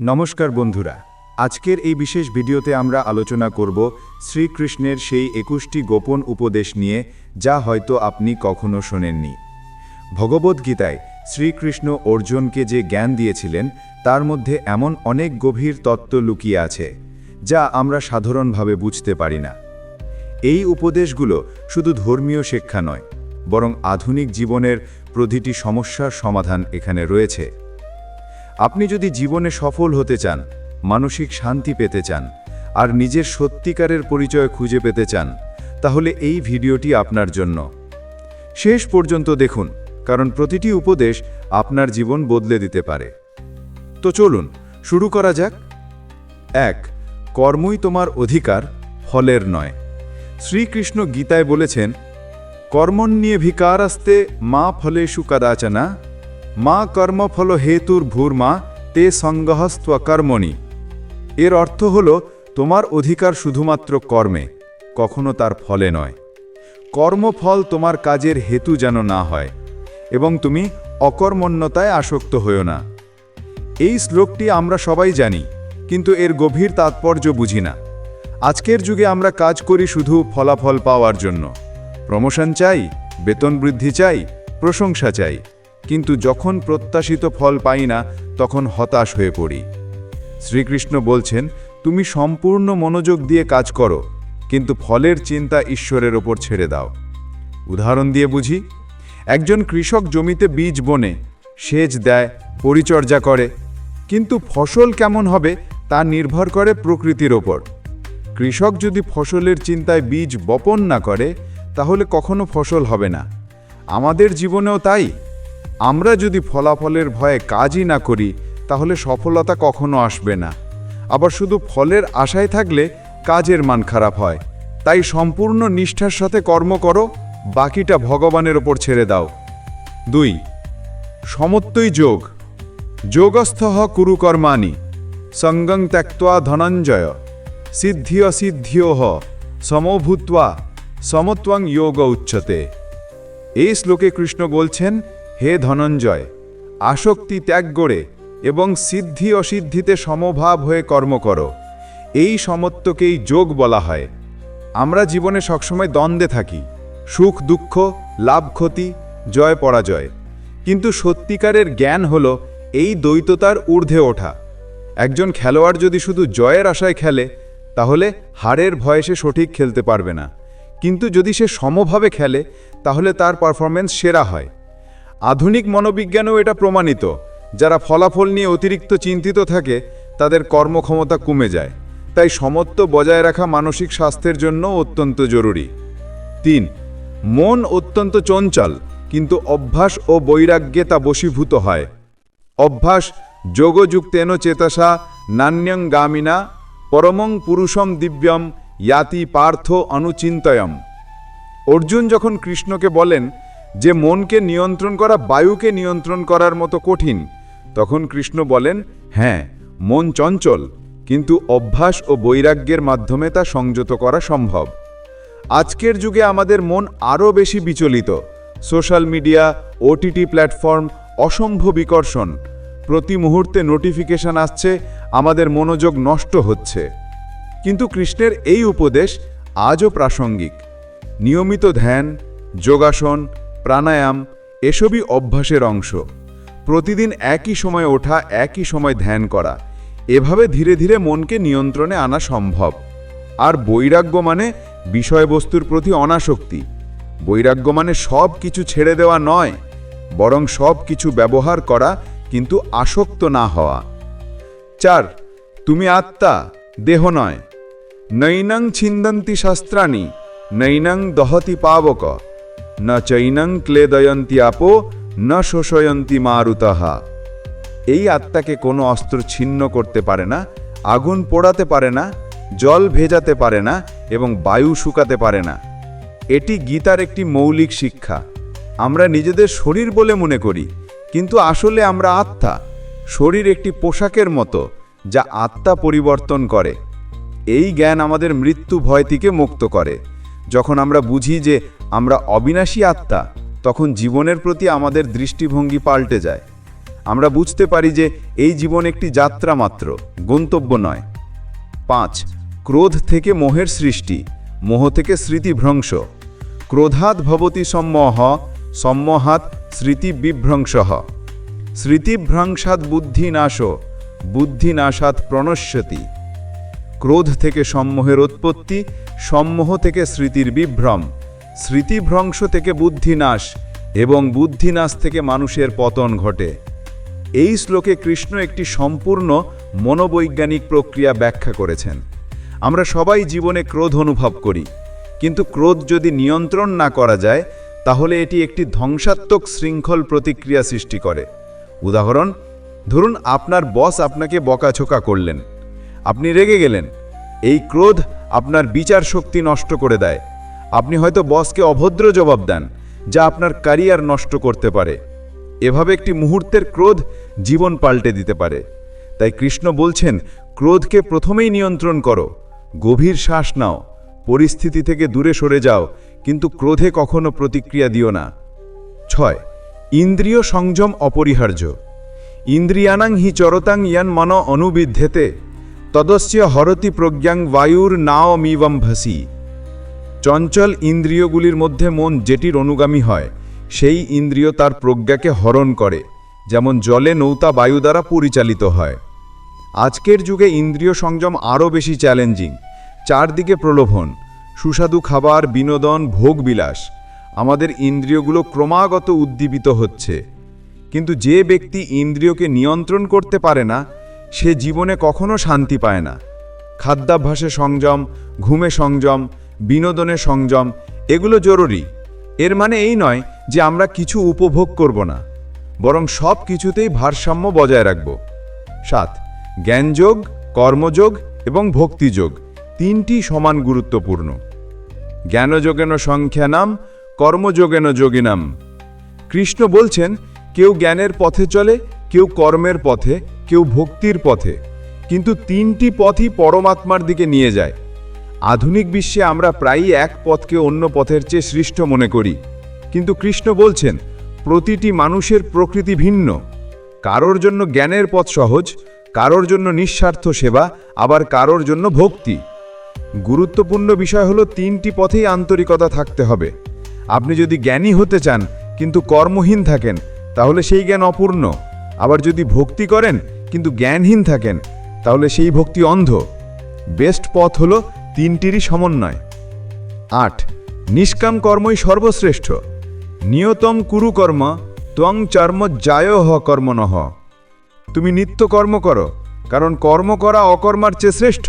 নমস্কার বন্ধুরা, আজকের এই বিশেষ ভিডিওতে আমরা আলোচনা করব শ্রীকৃষ্ণের সেই একুশটি গোপন উপদেশ নিয়ে, যা হয়তো আপনি কখনো শোনেননি। ভগবদ্গীতায় শ্রীকৃষ্ণ অর্জুনকে যে জ্ঞান দিয়েছিলেন, তার মধ্যে এমন অনেক গভীর তত্ত্ব লুকিয়ে আছে, যা আমরা সাধারণভাবে বুঝতে পারি না। এই উপদেশগুলো শুধু ধর্মীয় শিক্ষা নয়, বরং আধুনিক জীবনের প্রতিটি সমস্যার সমাধান এখানে রয়েছে। আপনি যদি জীবনে সফল হতে চান, মানসিক শান্তি পেতে চান, আর নিজের সত্যিকারের পরিচয় খুঁজে পেতে চান, তাহলে এই ভিডিওটি আপনার জন্য। শেষ পর্যন্ত দেখুন, কারণ প্রতিটি উপদেশ আপনার জীবন বদলে দিতে পারে। তো চলুন, শুরু করা যাক। এক, কর্মই তোমার অধিকার, ফলের নয়। শ্রীকৃষ্ণ গীতায় বলেছেন কর্মণ্যে ভিকারাস্তে মা ফলেষু কদাচনা মা কর্মফল হেতুর ভূর্মা, তে সঙ্গহস্ত্ব কর্মণি। এর অর্থ হল, তোমার অধিকার শুধুমাত্র কর্মে, কখনো তার ফলে নয়। কর্মফল তোমার কাজের হেতু যেন না হয়, এবং তুমি অকর্মণ্যতায় আসক্ত হও না। এই শ্লোকটি আমরা সবাই জানি, কিন্তু এর গভীর তাৎপর্য বুঝি না। আজকের যুগে আমরা কাজ করি শুধু ফলাফল পাওয়ার জন্য। প্রমোশন চাই, বেতন বৃদ্ধি চাই, প্রশংসা চাই। কিন্তু যখন প্রত্যাশিত ফল পাই না, তখন হতাশ হয়ে পড়ি। শ্রীকৃষ্ণ বলছেন, তুমি সম্পূর্ণ মনোযোগ দিয়ে কাজ করো, কিন্তু ফলের চিন্তা ঈশ্বরের ওপর ছেড়ে দাও। উদাহরণ দিয়ে বুঝি, একজন কৃষক জমিতে বীজ বনে, সেচ দেয়, পরিচর্যা করে, কিন্তু ফসল কেমন হবে তা নির্ভর করে প্রকৃতির ওপর। কৃষক যদি ফসলের চিন্তায় বীজ বপন না করে, তাহলে কখনো ফসল হবে না। আমাদের জীবনেও তাই। আমরা যদি ফলাফলের ভয়ে কাজই না করি, তাহলে সফলতা কখনো আসবে না। আবার শুধু ফলের আশায় থাকলে কাজের মান খারাপ হয়। তাই সম্পূর্ণ নিষ্ঠার সাথে কর্ম করো, বাকিটা ভগবানের ওপর ছেড়ে দাও। দুই সমত্বই যোগ। যোগস্থ কুরু কর্মাণি সঙ্গং ত্যক্তা ধনঞ্জয় সিদ্ধি অসিদ্ধিও হ সমভূত্বা, সমত্বং যোগ উচ্চতে। এই শ্লোকে কৃষ্ণ বলছেন হে ধনঞ্জয়, আসক্তি ত্যাগ করে এবং সিদ্ধি অসিদ্ধিতে সমভাব হয়ে কর্ম করো। এই সমত্বকেই যোগ বলা হয়। আমরা জীবনে সবসময় দ্বন্দ্বে থাকি। সুখ, দুঃখ, লাভ, ক্ষতি, জয়, পরাজয়। কিন্তু সত্যিকারের জ্ঞান হল এই দ্বৈততার ঊর্ধ্বে ওঠা। একজন খেলোয়াড় যদি শুধু জয়ের আশায় খেলে, তাহলে হারের ভয়ে সে সঠিক খেলতে পারবে না। কিন্তু যদি সে সমভাবে খেলে, তাহলে তার পারফরমেন্স সেরা হয়। আধুনিক মনোবিজ্ঞানেও এটা প্রমাণিত। যারা ফলাফল নিয়ে অতিরিক্ত চিন্তিত থাকে, তাদের কর্মক্ষমতা কমে যায়। তাই সমত্ব বজায় রাখা মানসিক স্বাস্থ্যের জন্য অত্যন্ত জরুরি। তিন, মন অত্যন্ত চঞ্চল, কিন্তু অভ্যাস ও বৈরাগ্যে তা বশীভূত হয়। অভ্যাস, যোগযুক্তেন চেতসা, নান্যং গামিনা, পরমং পুরুষম দিব্যম, ইয়াতি পার্থ অনুচিন্তয়ম। অর্জুন যখন কৃষ্ণকে বলেন যে মনকে নিয়ন্ত্রণ করা, বায়ুকে নিয়ন্ত্রণ করার মতো কঠিন। তখন কৃষ্ণ বলেন হ্যাঁ মন চঞ্চল, কিন্তু অভ্যাস ও বৈরাগ্যের মাধ্যমে তা সংযত করা সম্ভব। আজকের যুগে আমাদের মন আরও বেশি বিচলিত। সোশ্যাল মিডিয়া, ওটিটি প্ল্যাটফর্ম, অসম্ভব বিকর্ষণ। প্রতি মুহূর্তে নোটিফিকেশন আসছে, আমাদের মনোযোগ নষ্ট হচ্ছে। কিন্তু কৃষ্ণের এই উপদেশ আজও প্রাসঙ্গিক। নিয়মিত ধ্যান, যোগাসন প্রাণায়াম এসবই অভ্যাসের অংশ। প্রতিদিন একই সময় ওঠা, একই সময় ধ্যান করা, এভাবে ধীরে ধীরে মনকে নিয়ন্ত্রণে আনা সম্ভব। আর বৈরাগ্য মানে বিষয়বস্তুর প্রতি অনাসক্তি। বৈরাগ্য মানে সব কিছু ছেড়ে দেওয়া নয়, বরং সব কিছু ব্যবহার করা, কিন্তু আসক্ত না হওয়া। চার, তুমি আত্মা, দেহ নয়। নৈনং ছিন্দন্তি শাস্ত্রাণী, নৈনং দহতি পাবক। ন চৈনং ক্লেদয়ন্তি আপো ন শোষয়ন্তি মারুতহা এই আত্মাকে কোনো অস্ত্র ছিন্ন করতে পারে না, আগুন পোড়াতে পারে না, জল ভেজাতে পারে না এবং বায়ু শুকাতে পারে না। এটি গীতার একটি মৌলিক শিক্ষা। আমরা নিজেদের শরীর বলে মনে করি, কিন্তু আসলে আমরা আত্মা। শরীর একটি পোশাকের মতো, যা আত্মা পরিবর্তন করে। এই জ্ঞান আমাদের মৃত্যু ভয় থেকে মুক্ত করে। যখন আমরা বুঝি যে আমরা অবিনাশী আত্মা, তখন জীবনের প্রতি আমাদের দৃষ্টিভঙ্গি পাল্টে যায়। আমরা বুঝতে পারি যে এই জীবন একটি যাত্রা মাত্র, গন্তব্য নয়। পাঁচ, ক্রোধ থেকে মোহের সৃষ্টি, মোহ থেকে স্মৃতিভ্রংশ ক্রোধাৎ ভবতি সম্মোহ, সম্মোহাৎ স্মৃতি বিভ্রংশ স্মৃতিভ্রংসাৎ বুদ্ধিনাশ বুদ্ধিনাশাৎ প্রণশ্যতি। ক্রোধ থেকে সম্মোহের উৎপত্তি, সম্মোহ থেকে স্মৃতির বিভ্রম। স্মৃতিভ্রংশ থেকে বুদ্ধিনাশ এবং বুদ্ধিনাশ থেকে মানুষের পতন ঘটে। এই শ্লোকে কৃষ্ণ একটি সম্পূর্ণ মনোবৈজ্ঞানিক প্রক্রিয়া ব্যাখ্যা করেছেন। আমরা সবাই জীবনে ক্রোধ অনুভব করি, কিন্তু ক্রোধ যদি নিয়ন্ত্রণ না করা যায়, তাহলে এটি একটি ধ্বংসাত্মক শৃঙ্খল প্রতিক্রিয়া সৃষ্টি করে। উদাহরণ, ধরুন আপনার বস আপনাকে বকাঝোকা করলেন। আপনি রেগে গেলেন। এই ক্রোধ আপনার বিচার শক্তি নষ্ট করে দেয়। আপনি হয়তো বসকে অভদ্র জবাব দেন, যা আপনার ক্যারিয়ার নষ্ট করতে পারে। এভাবে একটি মুহূর্তের ক্রোধ জীবন পাল্টে দিতে পারে। তাই কৃষ্ণ বলছেন, ক্রোধকে প্রথমেই নিয়ন্ত্রণ করো। গভীর শ্বাস নাও। পরিস্থিতি থেকে দূরে সরে যাও, কিন্তু ক্রোধে কখনো প্রতিক্রিয়া দিও না। ছয়, ইন্দ্রিয় সংযম অপরিহার্য। ইন্দ্রিয়ানাং হি চরতাং ইয়ান মন অনুবিদ্ধেতে, তদস্য হরতি প্রজ্ঞাং বায়ুর নাও মিবম ভাসি চঞ্চল ইন্দ্রিয়গুলির মধ্যে মন যেটির অনুগামী হয়, সেই ইন্দ্রিয় তার প্রজ্ঞাকে হরণ করে, যেমন জলে নৌতা বায়ু দ্বারা পরিচালিত হয়। আজকের যুগে ইন্দ্রিয় সংযম আরও বেশি চ্যালেঞ্জিং, চারদিকে প্রলোভন, সুস্বাদু খাবার, বিনোদন ভোগবিলাস আমাদের ইন্দ্রিয়গুলো ক্রমাগত উদ্দীপিত হচ্ছে। কিন্তু যে ব্যক্তি ইন্দ্রিয়কে নিয়ন্ত্রণ করতে পারে না, সে জীবনে কখনো শান্তি পায় না। খাদ্যাভ্যাসে সংযম, ঘুমে সংযম বিনোদনে সংযম, এগুলো জরুরি। এর মানে এই নয় যে আমরা কিছু উপভোগ করব না, বরং সব কিছুতেই ভারসাম্য বজায় রাখব। সাত, জ্ঞানযোগ, কর্মযোগ এবং ভক্তিযোগ তিনটি সমান গুরুত্বপূর্ণ। জ্ঞানযোগেন সংখ্যানাম, কর্মযোগেন যোগিনাম। কৃষ্ণ বলছেন, কেউ জ্ঞানের পথে চলে, কেউ কর্মের পথে, কেউ ভক্তির পথে, কিন্তু তিনটি পথই পরমাত্মার দিকে নিয়ে যায়। আধুনিক বিশ্বে আমরা প্রায়ই এক পথকে অন্য পথের চেয়ে সৃষ্ট মনে করি। কিন্তু কৃষ্ণ বলছেন, প্রতিটি মানুষের প্রকৃতি ভিন্ন। কারোর জন্য জ্ঞানের পথ সহজ, কারোর জন্য নিঃস্বার্থ সেবা, আবার কারোর জন্য ভক্তি। গুরুত্বপূর্ণ বিষয় হলো তিনটি পথেই আন্তরিকতা থাকতে হবে। আপনি যদি জ্ঞানী হতে চান, কিন্তু কর্মহীন থাকেন, তাহলে সেই জ্ঞান অপূর্ণ। আবার যদি ভক্তি করেন, কিন্তু জ্ঞানহীন থাকেন, তাহলে সেই ভক্তি অন্ধ। বেস্ট পথ হলো তিনটিরই সমন্বয়। আট, নিষ্কাম কর্মই সর্বশ্রেষ্ঠ। নিয়তম কুরু কর্ম, ত্বং চর্ম জায় হ কর্ম নহ। তুমি নিত্য কর্ম করো, কারণ কর্ম করা অকর্মার চেয়ে শ্রেষ্ঠ।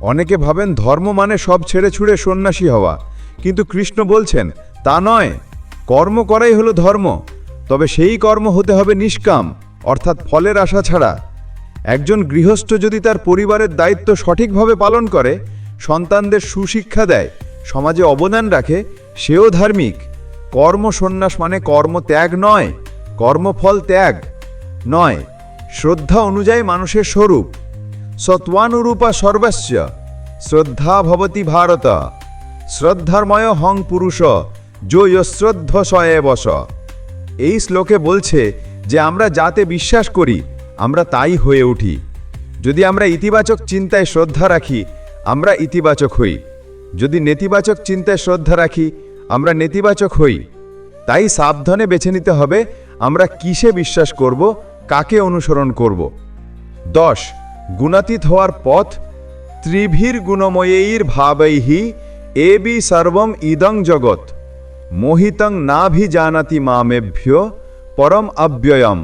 অনেকে ভাবেন ধর্ম মানে সব ছেড়ে ছুড়ে সন্ন্যাসী হওয়া, কিন্তু কৃষ্ণ বলছেন, তা নয়। কর্ম করাই হলো ধর্ম, তবে সেই কর্ম হতে হবে নিষ্কাম, অর্থাৎ ফলের আশা ছাড়া। একজন গৃহস্থ যদি তার পরিবারের দায়িত্ব সঠিকভাবে পালন করে সন্তানদের সুশিক্ষা দেয়, সমাজে অবদান রাখে, সেও ধার্মিক। কর্ম সন্ন্যাস মানে কর্ম ত্যাগ নয়, কর্মফল ত্যাগ নয়। শ্রদ্ধা অনুযায়ী মানুষের স্বরূপ। সত্বানুরূপা সর্বস্য শ্রদ্ধা ভবতি ভারত। শ্রদ্ধার্ময় হং পুরুষ জয়শ্রদ্ধ সয়ে বস এই শ্লোকে বলছে যে আমরা যাতে বিশ্বাস করি, আমরা তাই হয়ে উঠি। যদি আমরা ইতিবাচক চিন্তায় শ্রদ্ধা রাখি আমরা ইতিবাচক হই। যদি নেতিবাচক চিন্তায় শ্রদ্ধা রাখি, আমরা নেতিবাচক হই। তাই সাবধানে বেছে নিতে হবে, আমরা কিসে বিশ্বাস করব, কাকে অনুসরণ করব। দশ, গুণাতীত হওয়ার পথ, ত্রিভীর গুণময়ীর ভাবৈহি এ বি সর্বম ইদং জগৎ, মোহিতং নাভি জানাতি মামেভ্য, পরম অব্যয়ম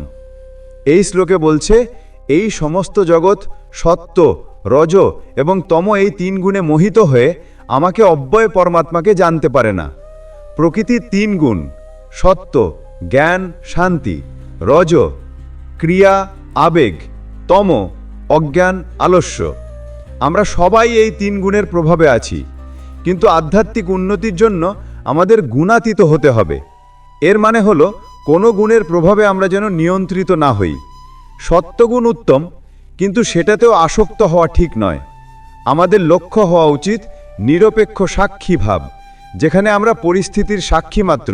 এই শ্লোকে বলছে, এই সমস্ত জগৎ সত্য রজ এবং তম এই তিন গুণে মোহিত হয়ে আমাকে অব্যয় পরমাত্মাকে জানতে পারে না। প্রকৃতির তিন গুণ, সত্য, জ্ঞান, শান্তি, রজ, ক্রিয়া, আবেগ, তম, অজ্ঞান, আলস্য। আমরা সবাই এই তিন গুণের প্রভাবে আছি, কিন্তু আধ্যাত্মিক উন্নতির জন্য আমাদের গুণাতীত হতে হবে। এর মানে হলো কোনো গুণের প্রভাবে আমরা যেন নিয়ন্ত্রিত না হই। সত্যগুণ উত্তম কিন্তু সেটাতেও আসক্ত হওয়া ঠিক নয়। আমাদের লক্ষ্য হওয়া উচিত নিরপেক্ষ সাক্ষী ভাব, যেখানে আমরা পরিস্থিতির সাক্ষী মাত্র,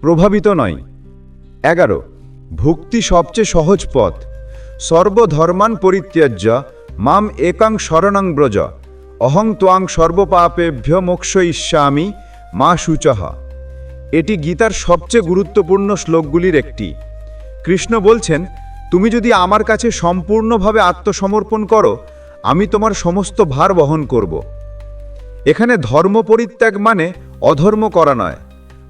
প্রভাবিত নয় এগারো। ভক্তি সবচেয়ে সহজ পথ। সর্বধর্মান পরিত্যাজ্য, মাম একাং শরণাং ব্রজ, অহং ত্বাং সর্বপাপেভ্য মোক্ষ ইস্যামি মা শুচহ এটি গীতার সবচেয়ে গুরুত্বপূর্ণ শ্লোকগুলির একটি। কৃষ্ণ বলছেন তুমি যদি আমার কাছে সম্পূর্ণভাবে আত্মসমর্পণ করো, আমি তোমার সমস্ত ভার বহন করব। এখানে ধর্ম পরিত্যাগ মানে অধর্ম করা নয়,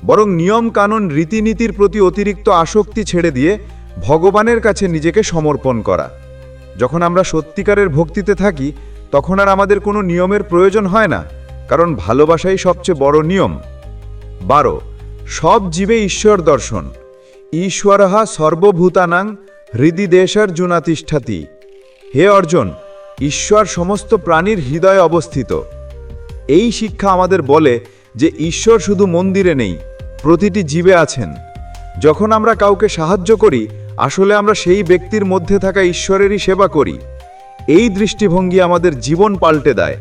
বরং নিয়ম কানুন রীতিনীতির প্রতি অতিরিক্ত আসক্তি ছেড়ে দিয়ে ভগবানের কাছে নিজেকে সমর্পণ করা। যখন আমরা সত্যিকারের ভক্তিতে থাকি, তখন আর আমাদের কোনো নিয়মের প্রয়োজন হয় না, কারণ ভালোবাসাই সবচেয়ে বড় নিয়ম। বারো, সব জীবে ঈশ্বর দর্শন। ঈশ্বরহা সর্বভূতানাং হৃদি দেশার জুনাতিষ্ঠাতি। হে অর্জুন, ঈশ্বর সমস্ত প্রাণীর হৃদয়ে অবস্থিত। এই শিক্ষা আমাদের বলে যে ঈশ্বর শুধু মন্দিরে নেই, প্রতিটি জীবে আছেন। যখন আমরা কাউকে সাহায্য করি, আসলে আমরা সেই ব্যক্তির মধ্যে থাকা ঈশ্বরেরই সেবা করি। এই দৃষ্টিভঙ্গি আমাদের জীবন পাল্টে দেয়।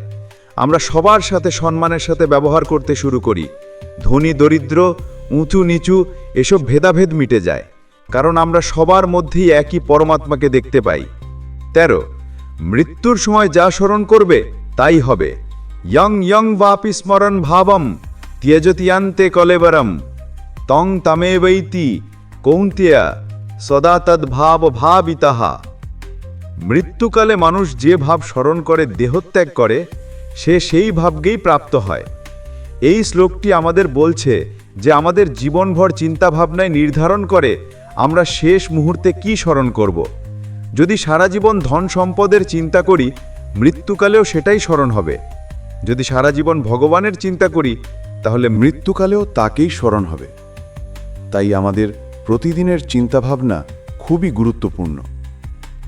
আমরা সবার সাথে সম্মানের সাথে ব্যবহার করতে শুরু করি। ধনী, দরিদ্র, উঁচু, নিচু, এসব ভেদাভেদ মিটে যায়। কারণ আমরা সবার মধ্যেই একই পরমাত্মাকে দেখতে পাই। তেরো, মৃত্যুর সময় যা স্মরণ করবে, তাই হবে। ইয়ং ইয়ং বাপি স্মরণ ভাবম ত্যজতিয়ান্তে কলেবরম। তং তামেবৈতি কৌন্তিয়া, সদা তদ্ভাব ভাবিতাহা মৃত্যুকালে মানুষ যে ভাব স্মরণ করে, দেহত্যাগ করে, সে সেই ভাবকেই প্রাপ্ত হয়। এই শ্লোকটি আমাদের বলছে যে আমাদের জীবনভর চিন্তাভাবনায় নির্ধারণ করে আমরা শেষ মুহূর্তে কি স্মরণ করব? যদি সারা জীবন ধন সম্পদের চিন্তা করি, মৃত্যুকালেও সেটাই স্মরণ হবে। যদি সারা জীবন ভগবানের চিন্তা করি, তাহলে মৃত্যুকালেও তাকেই স্মরণ হবে। তাই আমাদের প্রতিদিনের চিন্তাভাবনা খুবই গুরুত্বপূর্ণ।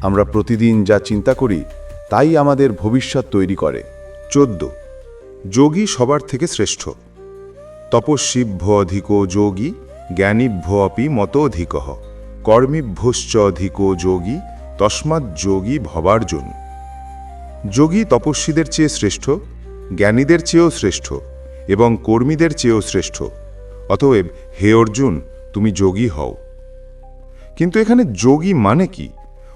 আমরা প্রতিদিন যা চিন্তা করি, তাই আমাদের ভবিষ্যৎ তৈরি করে। চোদ্দ। যোগী সবার থেকে শ্রেষ্ঠ। তপস্বীভ্য অধিক যোগী জ্ঞানীভ্য অপি মত অধিক কর্মীভ্যশ্চ অধিক যোগী তস্মাৎ যোগী ভবার্জুন। যোগী তপস্বীদের চেয়ে শ্রেষ্ঠ, জ্ঞানীদের চেয়েও শ্রেষ্ঠ এবং কর্মীদের চেয়েও শ্রেষ্ঠ। অতএব, হে অর্জুন, তুমি যোগী হও। কিন্তু এখানে যোগী মানে কি?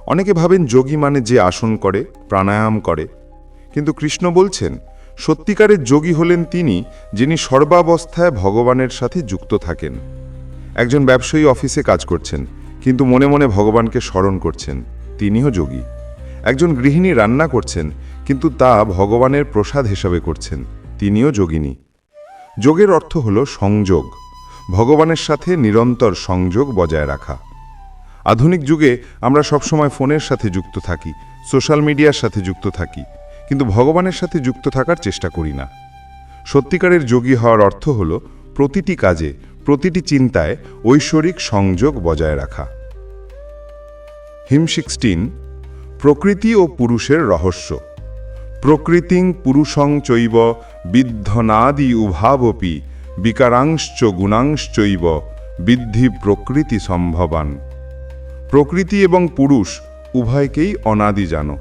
অনেকে ভাবেন যোগী মানে যে আসন করে, প্রাণায়াম করে। কিন্তু কৃষ্ণ বলছেন, সত্যিকারের যোগী হলেন তিনি যিনি সর্বাবস্থায় ভগবানের সাথে যুক্ত থাকেন। একজন ব্যবসায়ী অফিসে কাজ করছেন, কিন্তু মনে মনে ভগবানকে স্মরণ করছেন, তিনিও যোগী। একজন গৃহিণী রান্না করছেন, কিন্তু তা ভগবানের প্রসাদ হিসাবে করছেন, তিনিও যোগিনী। যোগের অর্থ হল সংযোগ, ভগবানের সাথে নিরন্তর সংযোগ বজায় রাখা। আধুনিক যুগে আমরা সবসময় ফোনের সাথে যুক্ত থাকি, সোশ্যাল মিডিয়ার সাথে যুক্ত থাকি, কিন্তু ভগবানের সাথে যুক্ত থাকার চেষ্টা করি না। সত্যিকারের যোগী হওয়ার অর্থ হল প্রতিটি কাজে প্রতিটি চিন্তায় ঐশ্বরিক সংযোগ বজায় রাখা। হিম সিক্সটিন প্রকৃতি ও পুরুষের রহস্য। প্রকৃতিং পুরুষং চৈব বিদ্ধনাদি উভাবপি বিকারাংশ্চ গুণাংশ্চৈব বৃদ্ধি প্রকৃতি সম্ভবান। প্রকৃতি এবং পুরুষ উভয়কেই অনাদি জানো।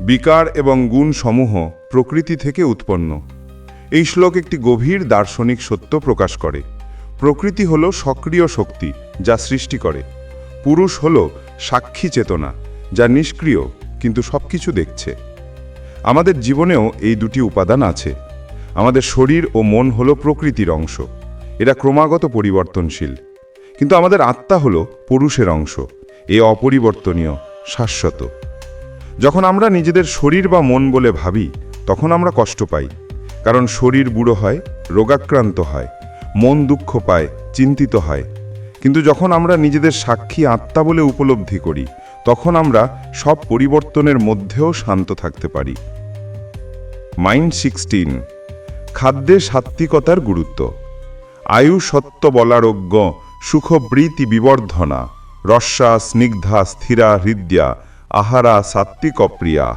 বিকার এবং গুণ সমূহ প্রকৃতি থেকে উৎপন্ন। এই শ্লোক একটি গভীর দার্শনিক সত্য প্রকাশ করে। প্রকৃতি হল সক্রিয় শক্তি যা সৃষ্টি করে। পুরুষ হল সাক্ষী চেতনা, যা নিষ্ক্রিয় কিন্তু সবকিছু দেখছে। আমাদের জীবনেও এই দুটি উপাদান আছে। আমাদের শরীর ও মন হল প্রকৃতির অংশ। এরা ক্রমাগত পরিবর্তনশীল। কিন্তু আমাদের আত্মা হল পুরুষের অংশ, এ অপরিবর্তনীয়, শাশ্বত। যখন আমরা নিজেদের শরীর বা মন বলে ভাবি, তখন আমরা কষ্ট পাই। কারণ শরীর বুড়ো হয়, রোগাক্রান্ত হয়। মন দুঃখ পায়, চিন্তিত হয়। কিন্তু যখন আমরা নিজেদের সাক্ষী আত্মা বলে উপলব্ধি করি, তখন আমরা সব পরিবর্তনের মধ্যেও শান্ত থাকতে পারি। মাইন্ড সিক্সটিন, খাদ্যে সাত্ত্বিকতার গুরুত্ব। আয়ু সত্য বলারোগ্য সুখবৃতি বিবর্ধনা রস্যা স্নিগ্ধা, স্থিরা, হৃদ্যা, আহারা, সাত্ত্বিক প্রিয়া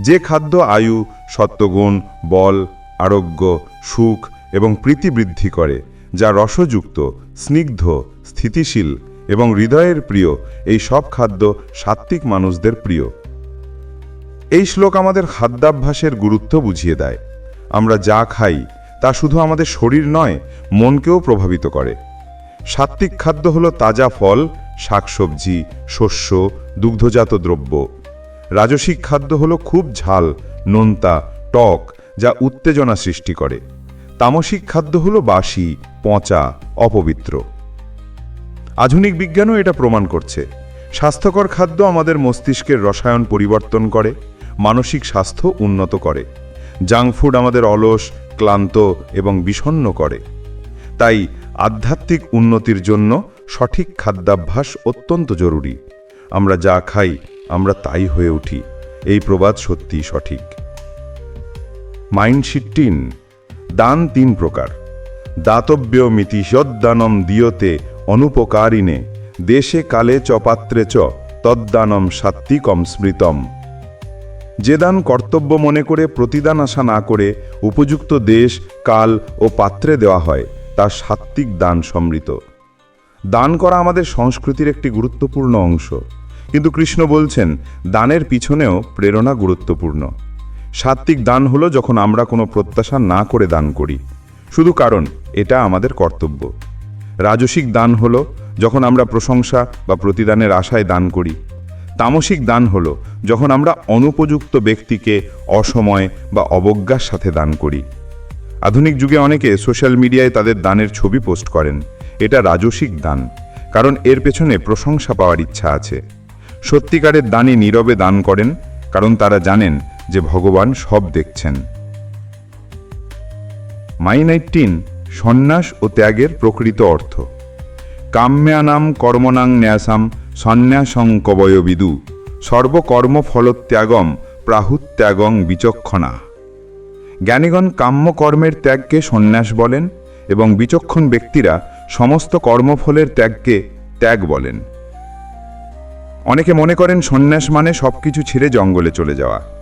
যে খাদ্য আয়ু, সত্ত্বগুণ, বল, আরোগ্য, সুখ এবং প্রীতি বৃদ্ধি করে, যা রসযুক্ত, স্নিগ্ধ, স্থিতিশীল এবং হৃদয়ের প্রিয়, এই সব খাদ্য সাত্ত্বিক মানুষদের প্রিয়। এই শ্লোক আমাদের খাদ্যাভ্যাসের গুরুত্ব বুঝিয়ে দেয়। আমরা যা খাই, তা শুধু আমাদের শরীর নয়, মনকেও প্রভাবিত করে। সাত্ত্বিক খাদ্য হল তাজা ফল, শাকসবজি, শস্য, দুগ্ধজাত দ্রব্য। রাজসিক খাদ্য হল খুব ঝাল, নোনতা, টক, যা উত্তেজনা সৃষ্টি করে। তামসিক খাদ্য হল বাসি, পচা, অপবিত্র। আধুনিক বিজ্ঞানও এটা প্রমাণ করছে। স্বাস্থ্যকর খাদ্য আমাদের মস্তিষ্কের রসায়ন পরিবর্তন করে, মানসিক স্বাস্থ্য উন্নত করে। জাঙ্ক ফুড আমাদের অলস, ক্লান্ত এবং বিষণ্ণ করে। তাই আধ্যাত্মিক উন্নতির জন্য সঠিক খাদ্যাভ্যাস অত্যন্ত জরুরি। আমরা যা খাই, আমরা তাই হয়ে উঠি। এই প্রবাদ সত্যিই সঠিক। মাইন্ডশিট টিন দান তিন প্রকার। দাতব্য মিতিশদ্দানম দিয়তে অনুপকারিণে। দেশে কালে চ পাত্রে চ, তদ্দানম সাত্বিকম স্মৃতম। যে দান কর্তব্য মনে করে প্রতিদান আশা না করে উপযুক্ত দেশ, কাল ও পাত্রে দেওয়া হয়, তা সাত্বিক দান সমৃত। দান করা আমাদের সংস্কৃতির একটি গুরুত্বপূর্ণ অংশ। কিন্তু কৃষ্ণ বলছেন, দানের পিছনেও প্রেরণা গুরুত্বপূর্ণ। সাত্বিক দান হলো যখন আমরা কোনো প্রত্যাশা না করে দান করি। শুধু কারণ, এটা আমাদের কর্তব্য। রাজসিক দান হলো যখন আমরা প্রশংসা বা প্রতিদানের আশায় দান করি। তামসিক দান হলো যখন আমরা অনুপযুক্ত ব্যক্তিকে অসময় বা অবজ্ঞার সাথে দান করি। আধুনিক যুগে অনেকে সোশ্যাল মিডিয়ায় তাদের দানের ছবি পোস্ট করেন। এটা রাজসিক দান, কারণ এর পেছনে প্রশংসা পাওয়ার ইচ্ছা আছে। সত্যিকারের দানই নীরবে দান করেন, কারণ তারা জানেন যে ভগবান সব দেখছেন। মাই নাইনটিন সন্ন্যাস ও ত্যাগের প্রকৃত অর্থ। কাম্যানাম কর্মনাং ন্যাসাম সন্ন্যাসং কবয়বিদু, সর্বকর্মফলত্যাগম প্রাহুত্যাগং বিচক্ষণা। জ্ঞানীগণ কাম্য কর্মের ত্যাগকে সন্ন্যাস বলেন এবং বিচক্ষণ ব্যক্তিরা সমস্ত কর্মফলের ত্যাগকে ত্যাগ বলেন। অনেকে মনে করেন সন্ন্যাস মানে সবকিছু ছেড়ে জঙ্গলে চলে যাওয়া।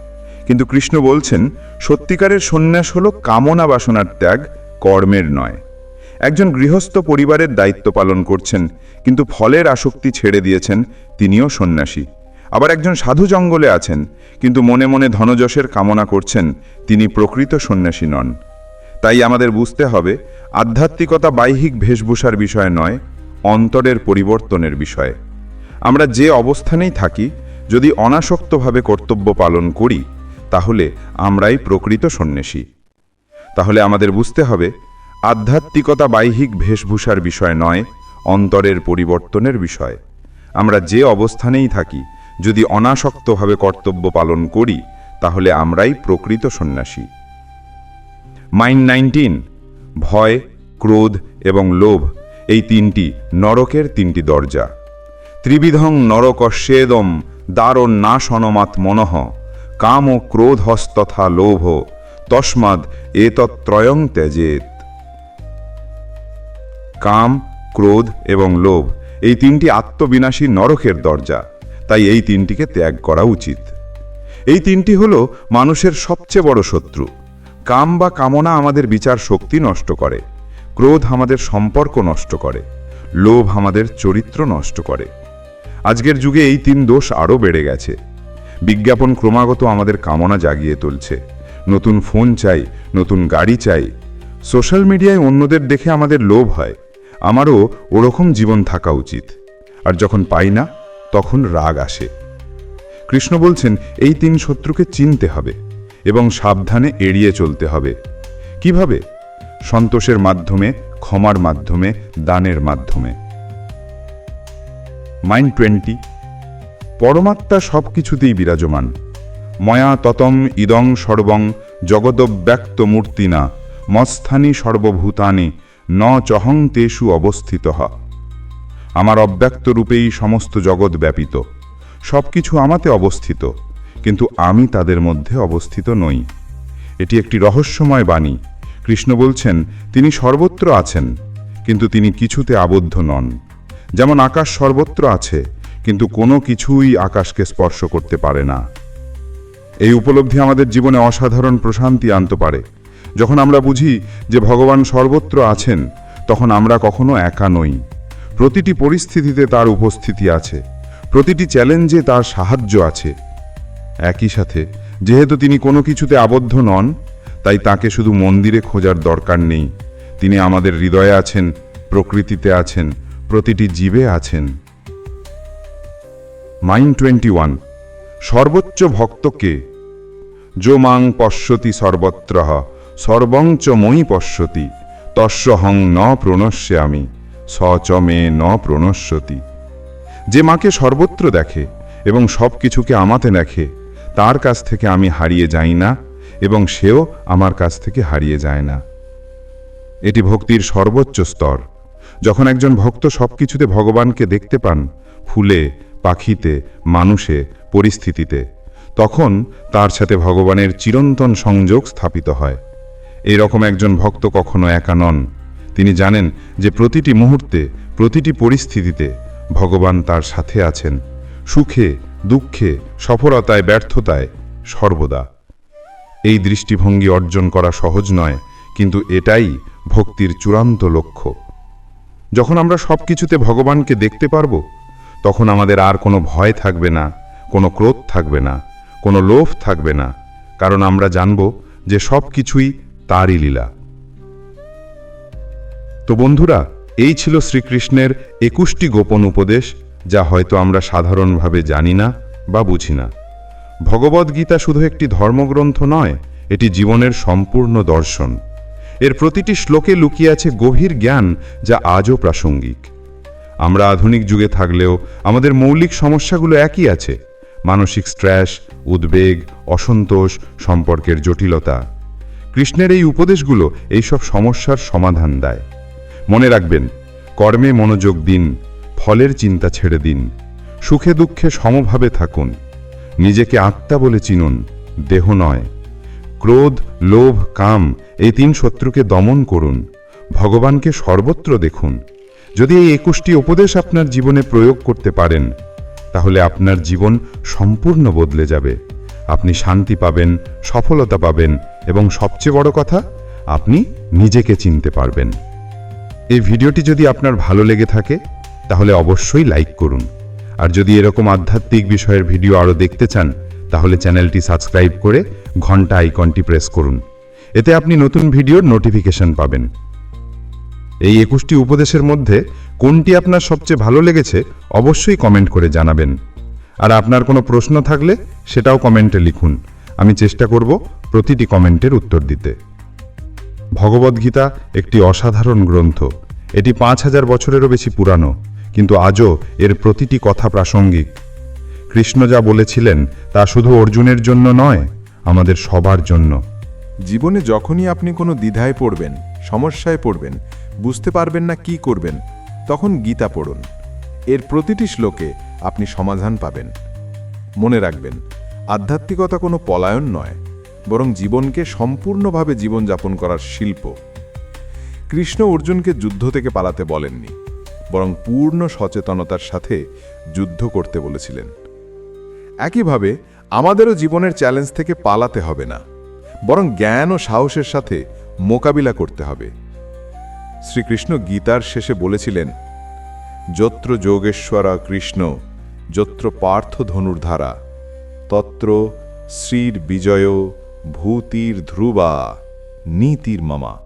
কিন্তু কৃষ্ণ বলছেন, সত্যিকারের সন্ন্যাস হলো কামনা বাসনার ত্যাগ, কর্মের নয়। একজন গৃহস্থ পরিবারের দায়িত্ব পালন করছেন, কিন্তু ফলের আসক্তি ছেড়ে দিয়েছেন, তিনিও সন্ন্যাসী। আবার একজন সাধু জঙ্গলে আছেন, কিন্তু মনে মনে ধনযশের কামনা করছেন, তিনি প্রকৃত সন্ন্যাসী নন। তাই আমাদের বুঝতে হবে, আধ্যাত্মিকতা বাহ্যিক বেশভূষার বিষয় নয়, অন্তরের পরিবর্তনের বিষয়। আমরা যে অবস্থানেই থাকি, যদি অনাসক্তভাবে কর্তব্য পালন করি তাহলে আমরাই প্রকৃত সন্ন্যাসী। তাহলে আমাদের বুঝতে হবে, আধ্যাত্মিকতা বাহ্যিক বেশভূষার বিষয় নয়, অন্তরের পরিবর্তনের বিষয়। আমরা যে অবস্থানেই থাকি, যদি অনাসক্তভাবে কর্তব্য পালন করি, তাহলে আমরাই প্রকৃত সন্ন্যাসী। মাইন্ড নাইনটিন, ভয়, ক্রোধ এবং লোভ, এই তিনটি নরকের তিনটি দরজা। ত্রিবিধং নরকস্যেদম দারো না সনমাত মনঃ কাম ও ক্রোধস্তথা লোভ তস্মাদ এতত্রয়ং ত্যাজেত। কাম, ক্রোধ এবং লোভ, এই তিনটি আত্মবিনাশী নরকের দরজা, তাই এই তিনটিকে ত্যাগ করা উচিত। এই তিনটি হল মানুষের সবচেয়ে বড় শত্রু। কাম বা কামনা আমাদের বিচার শক্তি নষ্ট করে, ক্রোধ আমাদের সম্পর্ক নষ্ট করে, লোভ আমাদের চরিত্র নষ্ট করে। আজকের যুগে এই তিন দোষ আরও বেড়ে গেছে। বিজ্ঞাপন ক্রমাগত আমাদের কামনা জাগিয়ে তুলছে। নতুন ফোন চাই, নতুন গাড়ি চাই। সোশ্যাল মিডিয়ায় অন্যদের দেখে আমাদের লোভ হয়। আমারও ওরকম জীবন থাকা উচিত। আর যখন পাই না, তখন রাগ আসে। কৃষ্ণ বলছেন, এই তিন শত্রুকে চিনতে হবে এবং সাবধানে এড়িয়ে চলতে হবে। কীভাবে? সন্তোষের মাধ্যমে, ক্ষমার মাধ্যমে, দানের মাধ্যমে। মাইন্ড টোয়েন্টি পরমাত্মা সব কিছুতেই বিরাজমান। ময়া ততম ইদং সর্বং জগদব্যক্ত মূর্তিনা মস্থানি সর্বভূতানি, ন চহং তেষু অবস্থিত। আমার অব্যক্ত রূপেই সমস্ত জগৎ ব্যাপিত। সব কিছু আমাতে অবস্থিত, কিন্তু আমি তাদের মধ্যে অবস্থিত নই। এটি একটি রহস্যময় বাণী। কৃষ্ণ বলছেন, তিনি সর্বত্র আছেন, কিন্তু তিনি কিছুতে আবদ্ধ নন। যেমন আকাশ সর্বত্র আছে কিন্তু কোনো কিছুই আকাশকে স্পর্শ করতে পারে না। এই উপলব্ধি আমাদের জীবনে অসাধারণ প্রশান্তি আনতে পারে। যখন আমরা বুঝি যে ভগবান সর্বত্র আছেন, তখন আমরা কখনো একা নই। প্রতিটি পরিস্থিতিতে তার উপস্থিতি আছে। প্রতিটি চ্যালেঞ্জে তার সাহায্য আছে। একই সাথে, যেহেতু তিনি কোনো কিছুতে আবদ্ধ নন, তাই তাকে শুধু মন্দিরে খোঁজার দরকার নেই। তিনি আমাদের হৃদয়ে আছেন, প্রকৃতিতে আছেন, প্রতিটি জীবে আছেন। মাইন টোয়েন্টি ওয়ান। সর্বোচ্চ ভক্তকে যো মাং পশ্যতি সর্বত্র সর্বঞ্চ মই পশ্যতি তস্যহং ন প্রণশ্যামি, স চ মে ন প্রণশ্যতি। যে মাকে সর্বত্র দেখে এবং সব কিছুকে আমাতে দেখে, তার কাছ থেকে আমি হারিয়ে যাই না এবং সেও আমার কাছ থেকে হারিয়ে যায় না। এটি ভক্তির সর্বোচ্চ স্তর। যখন একজন ভক্ত সব কিছুতে ভগবানকে দেখতে পান, ফুলে পাখিতে, মানুষে, পরিস্থিতিতে। তখন তার সাথে ভগবানের চিরন্তন সংযোগ স্থাপিত হয়। এই রকম একজন ভক্ত কখনো একা নন। তিনি জানেন যে প্রতিটি মুহূর্তে, প্রতিটি পরিস্থিতিতে ভগবান তার সাথে আছেন। সুখে, দুঃখে, সফলতায়, ব্যর্থতায় সর্বদা। এই দৃষ্টিভঙ্গি অর্জন করা সহজ নয়, কিন্তু এটাই ভক্তির চূড়ান্ত লক্ষ্য। যখন আমরা সব কিছুতে ভগবানকে দেখতে পারব তখন আমাদের আর কোনো ভয় থাকবে না, কোনো ক্রোধ থাকবে না, কোনো লোভ থাকবে না, কারণ আমরা জানব যে সব কিছুই তারই লীলা। তো বন্ধুরা, এই ছিল শ্রীকৃষ্ণের একুশটি গোপন উপদেশ, যা হয়তো আমরা সাধারণভাবে জানি না বা বুঝি না। ভগবদ্গীতা শুধু একটি ধর্মগ্রন্থ নয়, এটি জীবনের সম্পূর্ণ দর্শন। এর প্রতিটি শ্লোকে লুকিয়ে আছে গভীর জ্ঞান, যা আজও প্রাসঙ্গিক। আমরা আধুনিক যুগে থাকলেও আমাদের মৌলিক সমস্যাগুলো একই আছে। মানসিক স্ট্রেস উদ্বেগ, অসন্তোষ, সম্পর্কের জটিলতা। কৃষ্ণের এই উপদেশগুলো এইসব সমস্যার সমাধান দেয়। মনে রাখবেন, কর্মে মনোযোগ দিন, ফলের চিন্তা ছেড়ে দিন, সুখে দুঃখে সমভাবে থাকুন, নিজেকে আত্মা বলে চিনুন, দেহ নয়। ক্রোধ, লোভ, কাম এই তিন শত্রুকে দমন করুন, ভগবানকে সর্বত্র দেখুন। যদি এই একুশটি উপদেশ আপনার জীবনে প্রয়োগ করতে পারেন, তাহলে আপনার জীবন সম্পূর্ণ বদলে যাবে। আপনি শান্তি পাবেন, সফলতা পাবেন এবং সবচেয়ে বড় কথা, আপনি নিজেকে চিনতে পারবেন। এই ভিডিওটি যদি আপনার ভালো লেগে থাকে, তাহলে অবশ্যই লাইক করুন। আর যদি এরকম আধ্যাত্মিক বিষয়ের ভিডিও আরও দেখতে চান, তাহলে চ্যানেলটি সাবস্ক্রাইব করে ঘণ্টা আইকনটি প্রেস করুন। এতে আপনি নতুন ভিডিওর নোটিফিকেশন পাবেন। এই একুশটি উপদেশের মধ্যে কোনটি আপনার সবচেয়ে ভালো লেগেছে অবশ্যই কমেন্ট করে জানাবেন। আর আপনার কোনো প্রশ্ন থাকলে সেটাও কমেন্টে লিখুন। আমি চেষ্টা করব প্রতিটি কমেন্টের উত্তর দিতে। ভগবদ্গীতা একটি অসাধারণ গ্রন্থ। এটি পাঁচ হাজার বছরেরও বেশি পুরানো, কিন্তু আজও এর প্রতিটি কথা প্রাসঙ্গিক। কৃষ্ণ যা বলেছিলেন তা শুধু অর্জুনের জন্য নয়, আমাদের সবার জন্য। জীবনে যখনই আপনি কোনো দ্বিধায় পড়বেন, সমস্যায় পড়বেন বুঝতে পারবেন না কি করবেন, তখন গীতা পড়ুন। এর প্রতিটি শ্লোকে আপনি সমাধান পাবেন। মনে রাখবেন, আধ্যাত্মিকতা কোনো পলায়ন নয়, বরং জীবনকে সম্পূর্ণভাবে জীবনযাপন করার শিল্প। কৃষ্ণ অর্জুনকে যুদ্ধ থেকে পালাতে বলেননি, বরং পূর্ণ সচেতনতার সাথে যুদ্ধ করতে বলেছিলেন। একইভাবে, আমাদেরও জীবনের চ্যালেঞ্জ থেকে পালাতে হবে না, বরং জ্ঞান ও সাহসের সাথে মোকাবিলা করতে হবে। শ্রীকৃষ্ণ গীতার শেষে বলেছিলেন, যত্র যোগেশ্বরা কৃষ্ণ, যত্র পার্থ ধনুর্ধারা, তত্র শ্রীর বিজয় ভূতির ধ্রুবা নীতির মামা।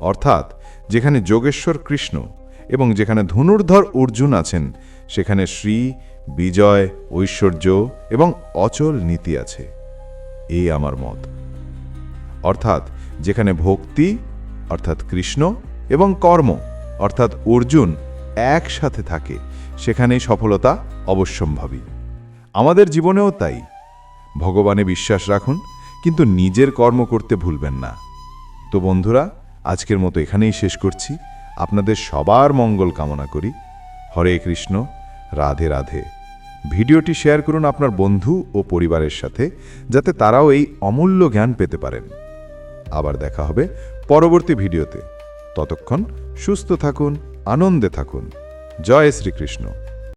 অর্থাৎ যেখানে যোগেশ্বর কৃষ্ণ এবং যেখানে ধনুর্ধর অর্জুন আছেন, সেখানে শ্রী, বিজয়, ঐশ্বর্য এবং অচল নীতি আছে। এই আমার মত। অর্থাৎ যেখানে ভক্তি অর্থাৎ কৃষ্ণ এবং কর্ম, অর্থাৎ অর্জুন একসাথে থাকে সেখানেই সফলতা অবশ্যম্ভাবী। আমাদের জীবনেও তাই। ভগবানে বিশ্বাস রাখুন, কিন্তু নিজের কর্ম করতে ভুলবেন না। তো বন্ধুরা, আজকের মতো এখানেই শেষ করছি। আপনাদের সবার মঙ্গল কামনা করি। হরে কৃষ্ণ, রাধে রাধে। ভিডিওটি শেয়ার করুন আপনার বন্ধু ও পরিবারের সাথে, যাতে তারাও এই অমূল্য জ্ঞান পেতে পারেন। আবার দেখা হবে পরবর্তী ভিডিওতে। ততক্ষণ সুস্থ থাকুন আনন্দে থাকুন। জয় শ্রীকৃষ্ণ।